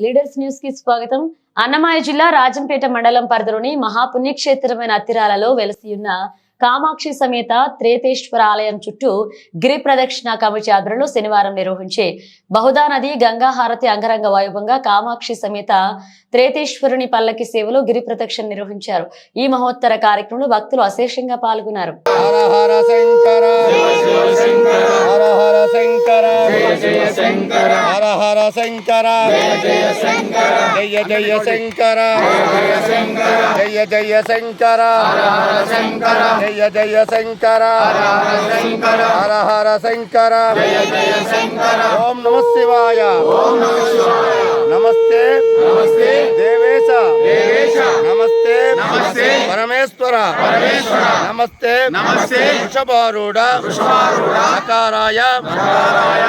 Leaders న్యూస్కి స్వాగతం. అన్నమయ్య జిల్లా రాజంపేట మండలం పరిధిలోని మహాపుణ్యక్షేత్రమైన అత్తిరాలలో వెలసి ఉన్న కామాక్షి సమేత త్రేతేశ్వర ఆలయం చుట్టూ గిరి ప్రదక్షిణ కమిటీ ఆధ్వర్యంలో శనివారం నిర్వహించే బహుదా నది గంగా హారతి అంగరంగ వైభవంగా కామాక్షి సమేత త్రేతేశ్వరుని పల్లకి సేవలో గిరి ప్రదక్షిణ నిర్వహించారు. ఈ మహోత్తర కార్యక్రమంలో భక్తులు అశేషంగా పాల్గొన్నారు. హర శంకర జయ జయ శంకర జయ జయ శంకర జయ జయ శంకర హర హర శంకర. ఓం నమ శివాయ. నమస్తే. నమస్తే దేవేశ. నమస్తే. నమస్తే పరమేశ్వర. పరమేశ్వర నమస్తే. నమస్తే వృషభారూఢ. వృషభారూఢ అకారాయ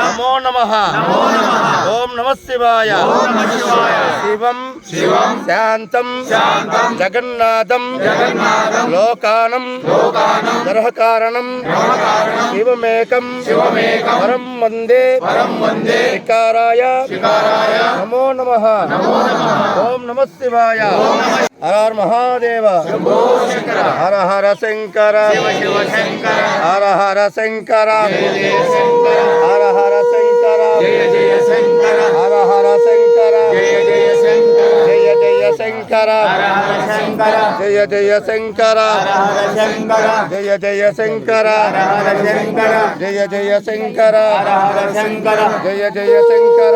నమో నమః నమో నమః. ఓం నమ శివాయ. శివం. శాంతం. జగన్నాథం. లోకానం. గ్రహకారణం శివమేకం. పరం వందే. వికారాయ నమో నమ. ఓం నమ శివాయ. హర హర మహాదేవ. హర హర శంకర. హర హర శంకర. హర హర శంకర. జయ జయ శంకర. జయ జయ శంకర. జయ జయ శంకర. జయ జయ శంకర.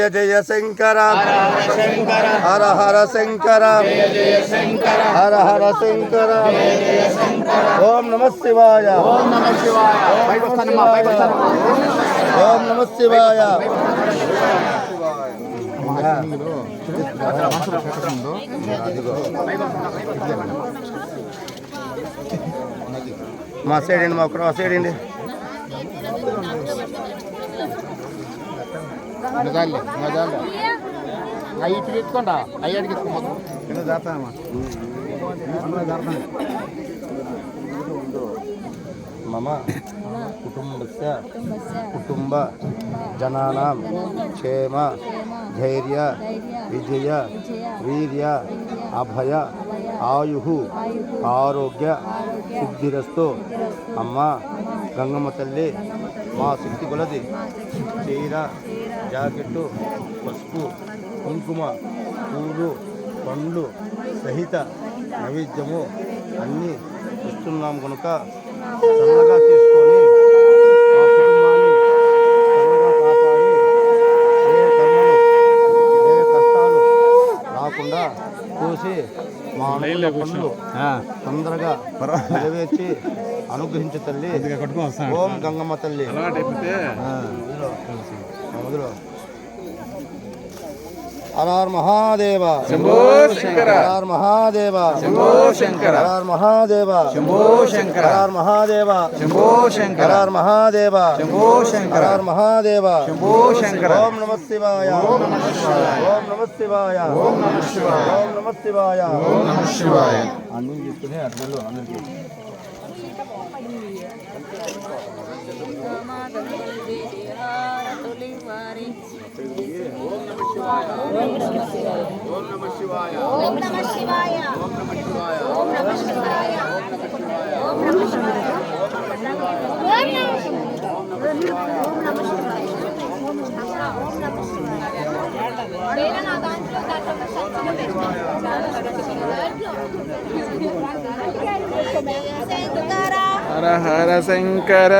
జయ జయ శంకర హర హర శంకర హర హర శంకర ఓం నమ శివాయ ఓం నమ శివాయ శివాయ మా సైడ్ అండి మా ఒక్కరు మా సైడ్ అండి అవి ఇటు పెట్టుకోండి? అవి అడిగి కింద మమ కుటుంబస్య కుటుంబ జనానాం క్షేమ ధైర్య విజయ వీర్య. అభయ ఆయు ఆరోగ్య శుద్ధిరస్తో అమ్మ గంగమ్మ తల్లి మా శక్తి కొలది. చీర జాకెట్టు పసుపు కుంకుమ పూలు పండ్లు సహిత నైవేద్యము అన్నీ ఇస్తున్నాం కనుక చల్లగా తీసుకు పనులు తొందరగా నెరవేర్చి అనుగ్రహించు తల్లి. ఓం గంగమ్మ తల్లి. మొదలు హరార్ మహాదేవ శంభో శంకర। హరార్ మహాదేవ శంభో శంకర। హరార్ మహాదేవ శంభో శంకర। హరార్ మహాదేవ శంభో శంకర। హరార్ మహాదేవ శంభో శంకర। హరార్ మహాదేవ శంభో శంకర। ఓం నమః శివాయ ఓం నమః శివాయ। ఓం నమః శివాయ ఓం నమః శివాయ। ఓం నమః శివాయ ఓం నమః శివాయ। అన్ని చెప్తూనే అర్థంలో అందరికీ ఓం నమ శివాయ. ఓం నమ శివాయ ఓం నమ శివాయ ఓం నమ శివాయ ఓం నమ శివాయ ఓం నమ శివాయ నా దాంట్లో దాంట్లో హర హర శంకర.